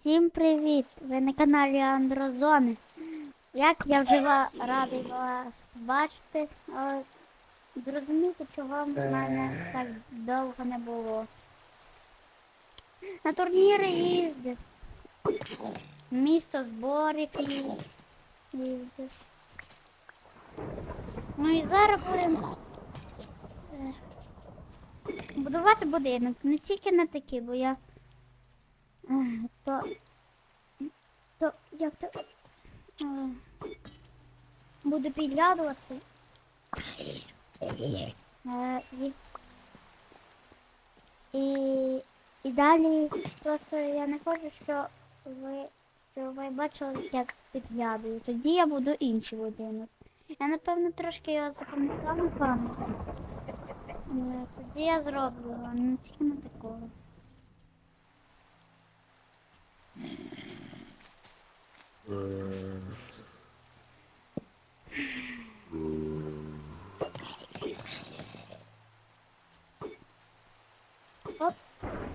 Всім привіт! Ви на каналі Андрозони. Як я вже радий вас бачити, але зрозуміти, чого в мене так довго не було. На турніри їздив. Місто зборів їз- їздив. Ну і зараз будемо е, будувати будинок. Не тільки на такі, бо я то. То як то. Буду підглядувати. І, і, і далі просто я не хочу, що ви, що ви бачили, як підглядую. Тоді я буду інший будинок. Я напевно трошки його запам'ятала на пам'яті. Е, Тоді я зроблю, а не тільки на такого. Оп,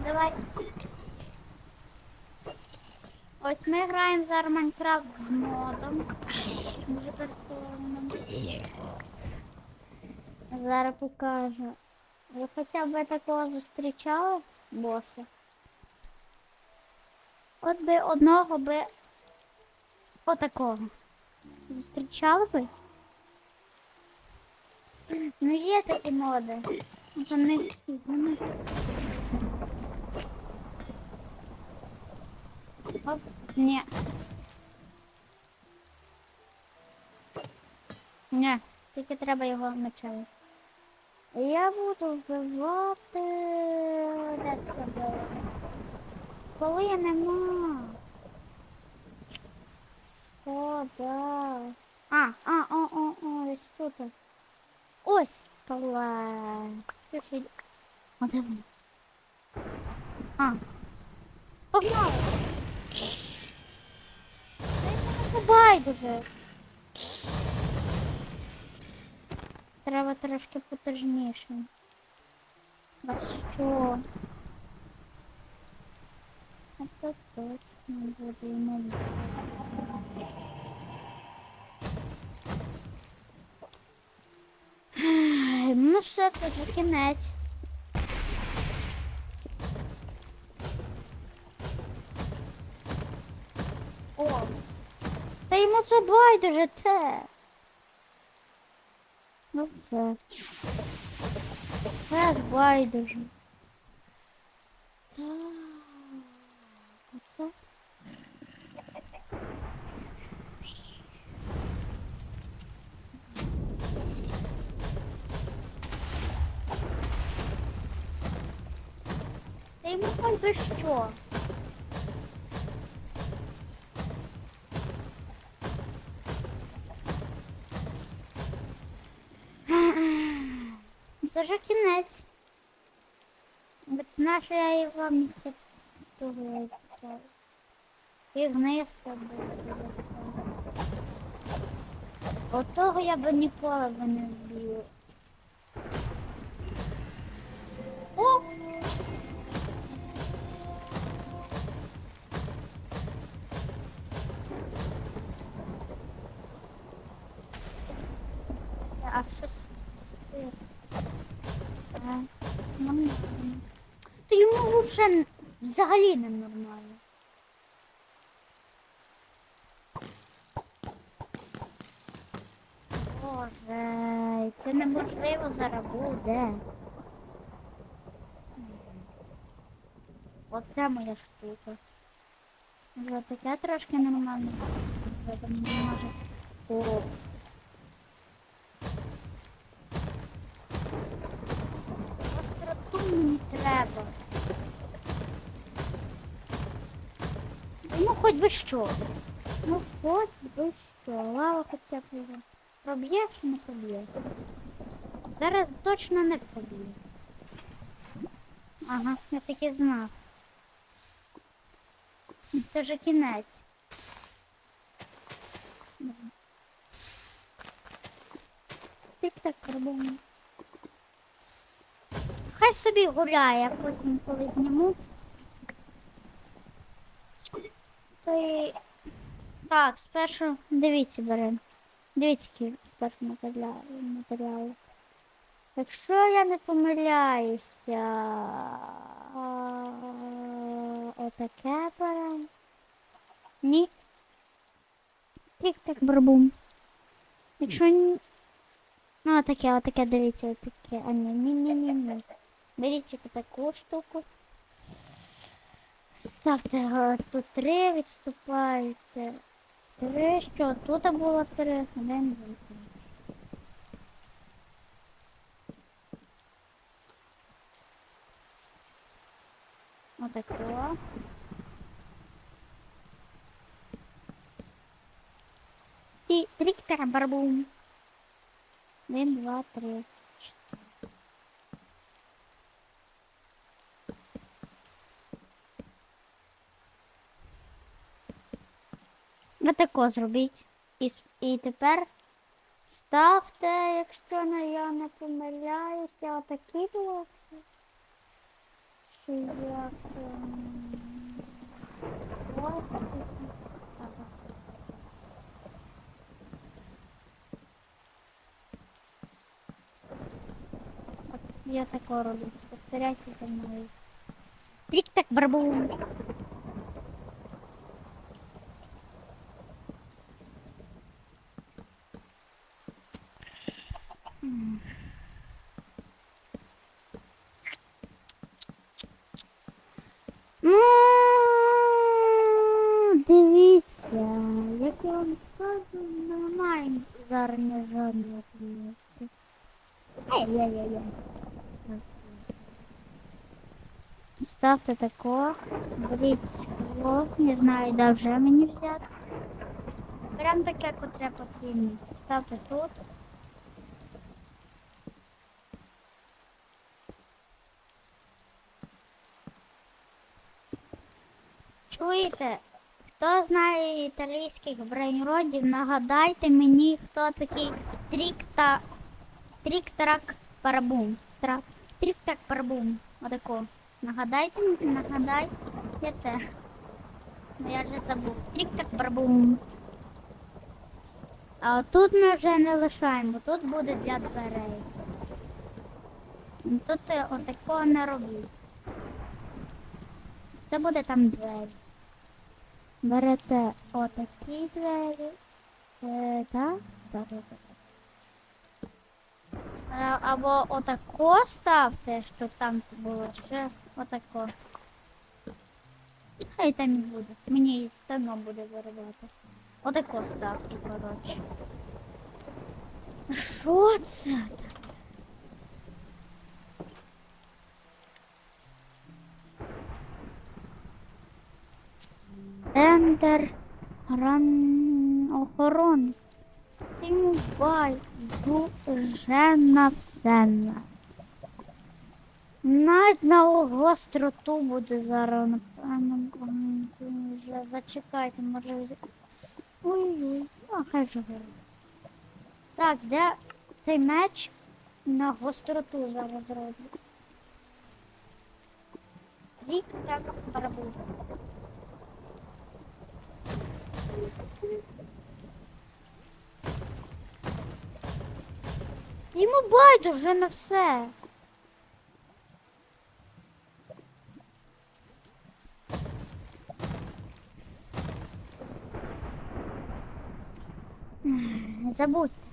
давай. Ось ми граємо зараз Майнкрафт з модом. Дуже прикольно. Зараз покажу. Ви хоча б такого зустрічали боса? От би одного би отакого. Зустрічали би? Ну є такі моди. Вони вони. Оп, ні. Ні, тільки треба його мечем. Я буду вбивати. Де це було? Коли я нема. О, да. А, а, о, о, о, ось тут. Ось. Клас. Пішли. А де він? А. Погнали. Це байдуже. Треба трошки потужніше. А що? А це точно буде йому. Ну все, це вже кінець. О, та йому це байдуже те. Ну все. Ж байдуже. Йому хоч би що. Це вже кінець. От наша я і вам не це того І вниз буде. Отого я би ніколи би не збив. А що з А, йому вже взагалі не нормально. Боже, це неможливо зараз буде. Оце моя штука. Вже таке трошки нормально. О. мені треба. Ну хоч би що. Ну хоч би що. Лава хоча б його. Проб'є чи не проб'є? Зараз точно не проб'є. Ага, я таки знав. Це вже кінець. Тик-так робимо. Хай собі гуляє, а потім коли зніму. І... Так, спершу дивіться, беремо. Дивіться, які спершу матеріали. Якщо я не помиляюся, отаке беремо. Ні. Тік-так барбум. Якщо ні. Ну, отаке, отаке, дивіться, отаке. А ні, ні, ні, ні, ні. Беріть таку штуку. Ставте е, тут три, відступаєте. Три, що тут було три, два, три. Отако. Ті, трік барбум. Один, два, три. Отако зробіть. І, і тепер ставте, якщо не, я не помиляюся, отакі блоки. Чи як. Так, Я тако роблю. Повторяйте за мною. Трік-так барбум. Дивіться, як я вам скажу, немає зараз не жодного клієнта. Ай-яй-яй-яй. Ставте тако, беріть скло, не знаю, де вже мені взяти. Прям таке, котре потрібно. Ставте тут. Хто знає італійських брейнродів, нагадайте мені, хто такий трікта... Трік-трак парабум. Тра... Трік-так парабум. Отако. Нагадайте, нагадайте. Ну, Я вже забув. Трік-так парабум. А тут ми вже не лишаємо, тут буде для дверей. Тут отакого не робіть. Це буде там двері. Берете отакі двері. Е, так? Е, Або отако ставте, щоб там було ще отако. Хай там і буде. Мені все одно буде виробляти. Отако ставте, коротше. Що це? Таке? Ендер ран охорон. Інвай дуже всенна. Навіть на гостроту буде зараз, напевно, вже зачекайте, може. Ой-ой, а хай же горить. Так, де цей меч на гостроту зараз зроблю. Рік так барабуз. Йому байдуже на все. Забудьте.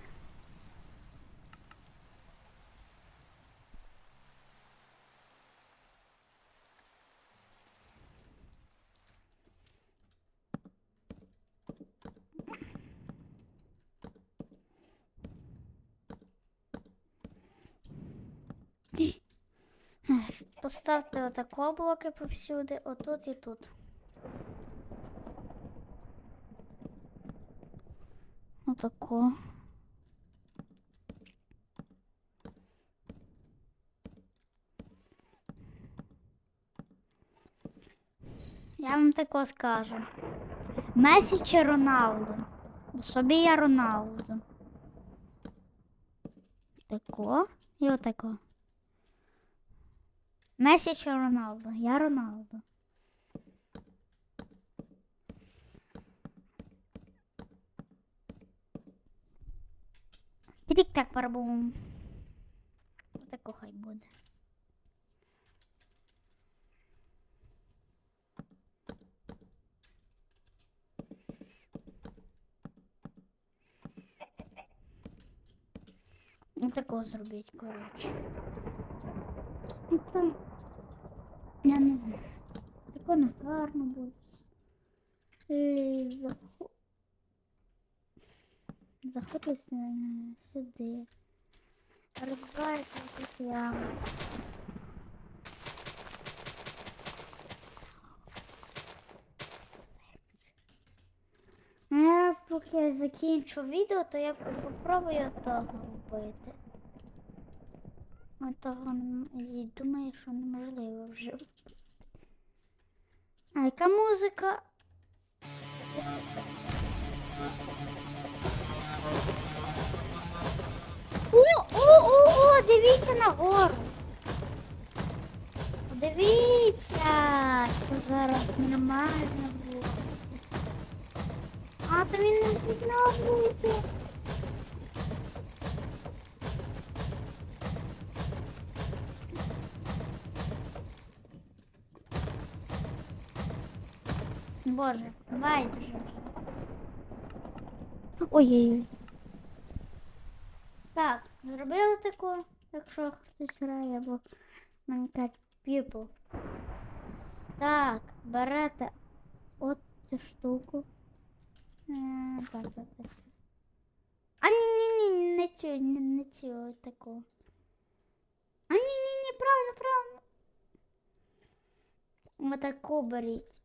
Поставте отако блоки повсюди, отут і тут. Отако. Я вам тако скажу. Месі чи Роналдо? Бо Собі я Роналдо. Тако і отако. Месі чи Роналдо? Я Роналдо. Трік так пробуємо. Отако хай буде. Отако зробіть, коротше. Ну, я не знаю. Тако не гарно буде. І захо- Заходите е, сюди. Розбиваєте тут яму. Ну, Я поки закінчу відео, то я попробую того робити. Того і думаю, що неможливо вже. А яка музика? О, о, о, о, дивіться. Дивіться, що зараз нормально буде. А, то він не підновлюється. Боже, байдуже вже. Ой-ой-ой. Так, зробили таку, якщо хтось грає, бо Minecraft People. Так, берете от цю штуку. Е, так, так, так. А ні, ні, ні, не цю, не, не цю от таку. А ні, ні, ні, правильно, правильно. Отаку беріть.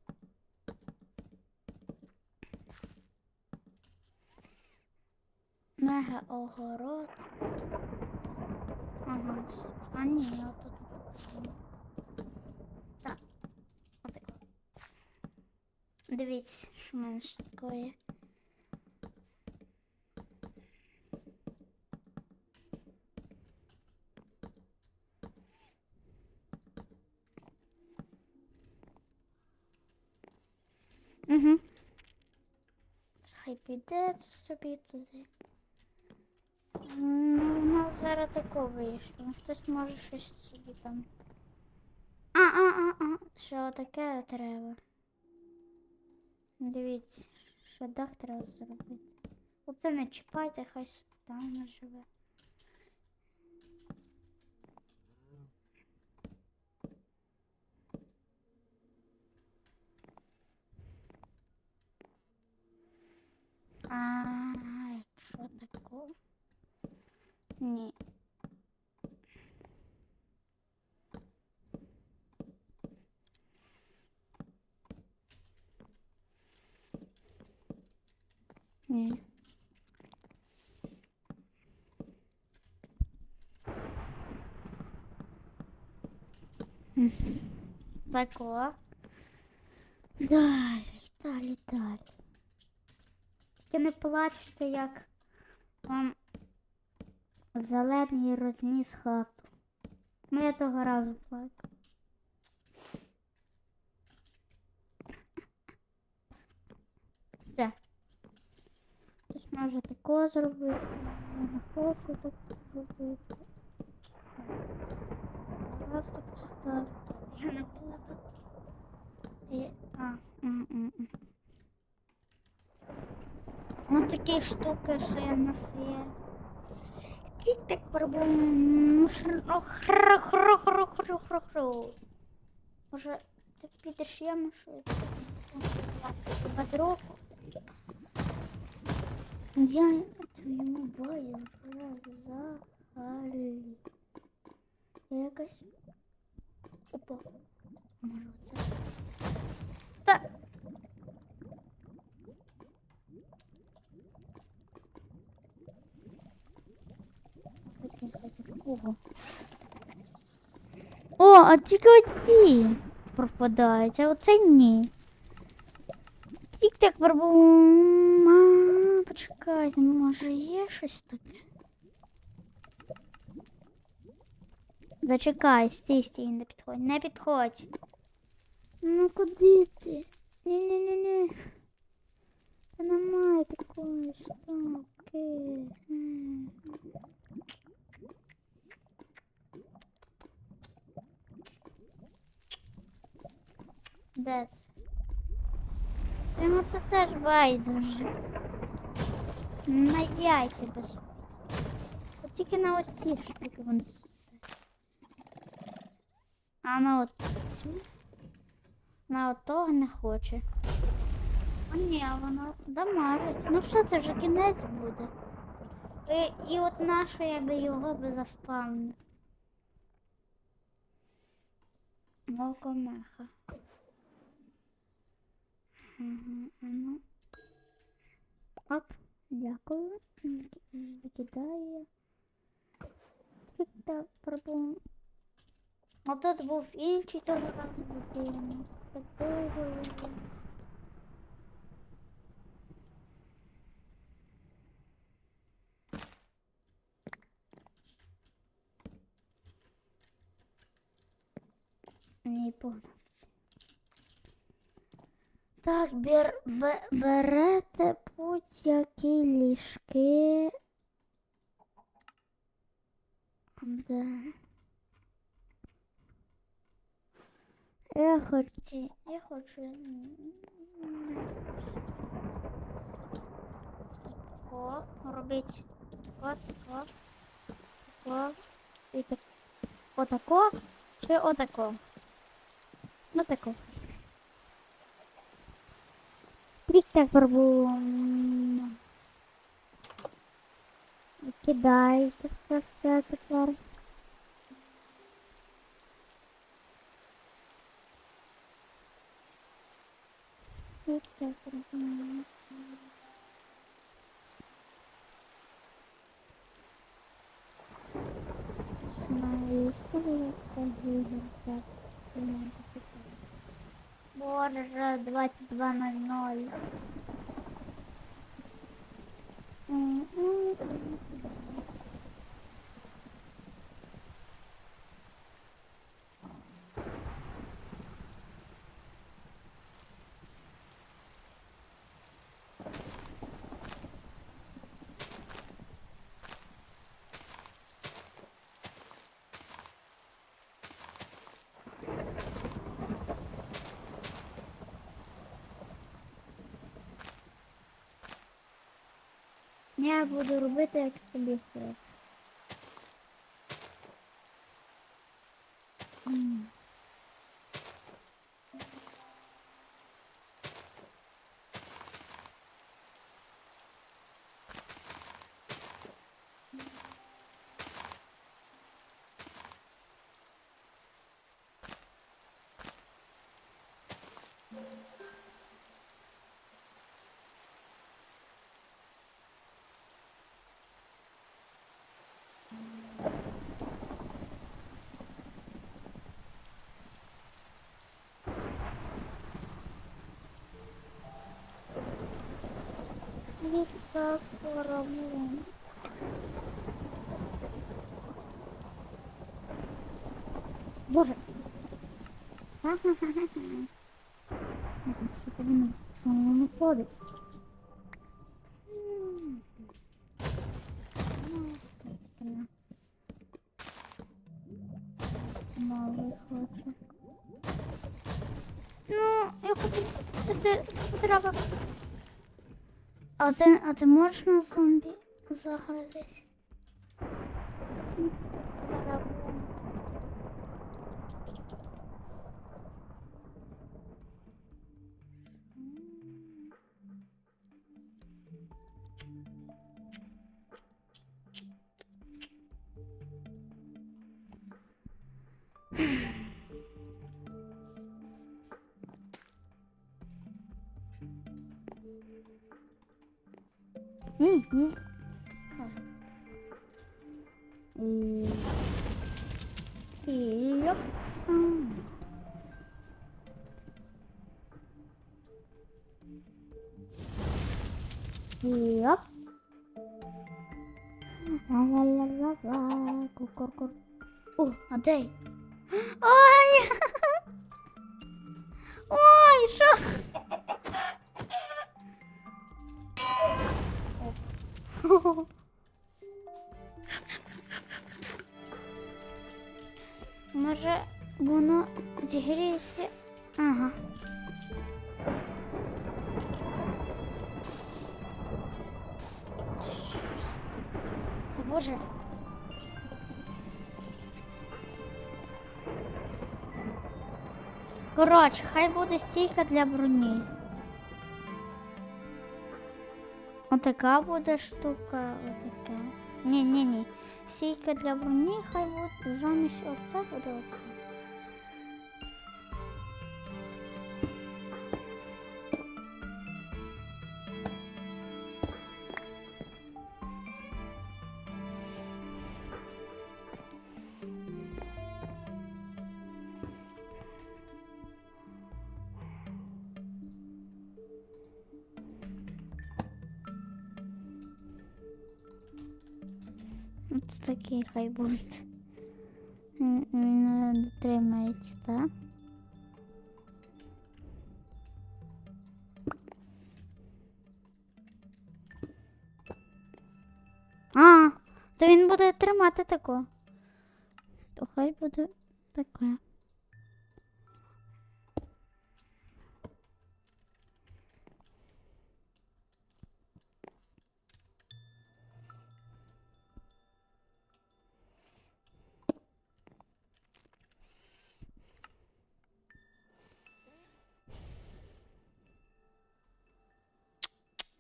Мега огород. Ага. А ні, отут. Так. Отако. Дивіться, що в мене ще таке. Угу. Хай піде собі туди. Ну, у нас зараз тако вийшло. Хтось може щось собі там. А, а, а, а. Що таке треба? Дивіться, що дах треба зробити. Оце не чіпайте, хай там живе. А, якщо тако. Ні. Ні. Тако. Далі, далі, далі. Тільки не плачте, як вам зелений розніс хату. Ну, я того разу плакав. Все. Хтось може такого зробити. Я не хочу так зробити. Просто поставити. Я не буду. І... А, м, м, м. Ось такі штуки, що я нас є. Тік так пробуємо. Може, ти підеш яму, що я. Я твою бою взагалі. Я якась. Опа. Може оце. Та. Ого. О, а тільки оці пропадають, а оце ні. Тік так пробув. А, Почекайте, може є щось таке? Зачекай, стій, стій, не підходь, не підходь. Ну куди ти? Ні-ні-ні-ні. Та немає такої штуки. М. Йому це теж байдуже. На яйця без. От тільки на оці штуки вони. А на оцю? На отого не хоче. А ні, воно дамажить. Ну все, це вже кінець буде. І, і от нашу я би його би заспавнив. Волкомеха. Ага, ну. Оп, дякую. Викидаю. Трикта пробув. А тут був інший того разу будинок. Так довго його. Не понял. Так, бер, бе- берете будь-які ліжки. Де? Я хочу, я хочу. Тако, робить тако, тако, тако, і так, отако, чи отако. Ну так пробую. Кидайте це все тепер. Трік так пробую. Знаю, Боже, 22.00. Я буду робити, як собі хочу. М. Соромон. Боже. Ха-ха-ха-ха. Що повинно що воно ходить? А ти, а ти можеш на зомбі загрузись? nih Yep. Yep. Lalalala, kukur. Uh, ada. Oh, ya. Може, воно зігріється? Ага. Та боже. Коротше, хай буде стійка для броні. Отака буде штука, отаке. Ні, ні, ні. Сійка для броні, хай буде замість оце буде оце. Ось такий хай буде. Він він дотримається, так? А, то він буде тримати тако. То хай буде таке.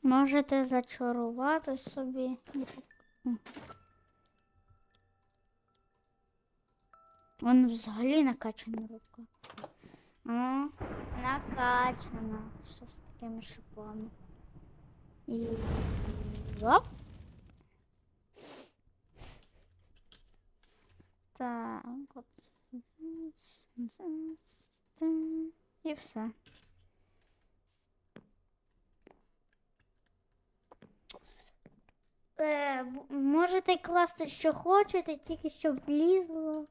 Можете зачарувати собі. Вон взагалі накачана рука. Ну, накачана. Що з такими шипами. І. Оп. Так, от. І все. Е, можете класти, що хочете, тільки щоб влізло.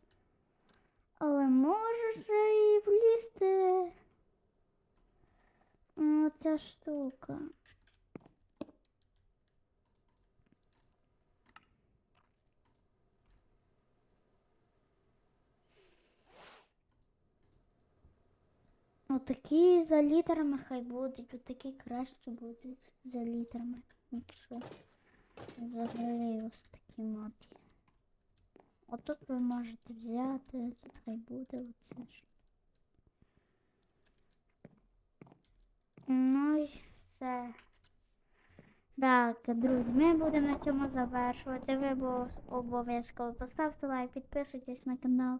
Але може же і влізти. Оця штука. Отакі за літерами хай будуть, отакі краще будуть за літерами. Якщо взагалі ось такі мати. Отут ви можете взяти, тут хай буде оце ж. Ну і все. Так, друзі, ми будемо на цьому завершувати. Ви обов'язково поставте лайк, підписуйтесь на канал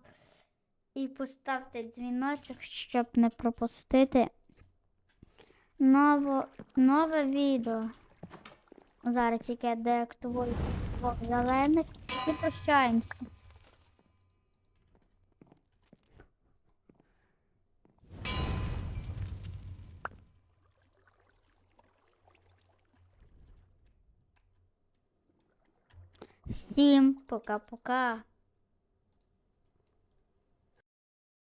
і поставте дзвіночок, щоб не пропустити ново, нове відео. Зараз тільки я деактивую двох зелених і прощаємося. Всім пока-пока.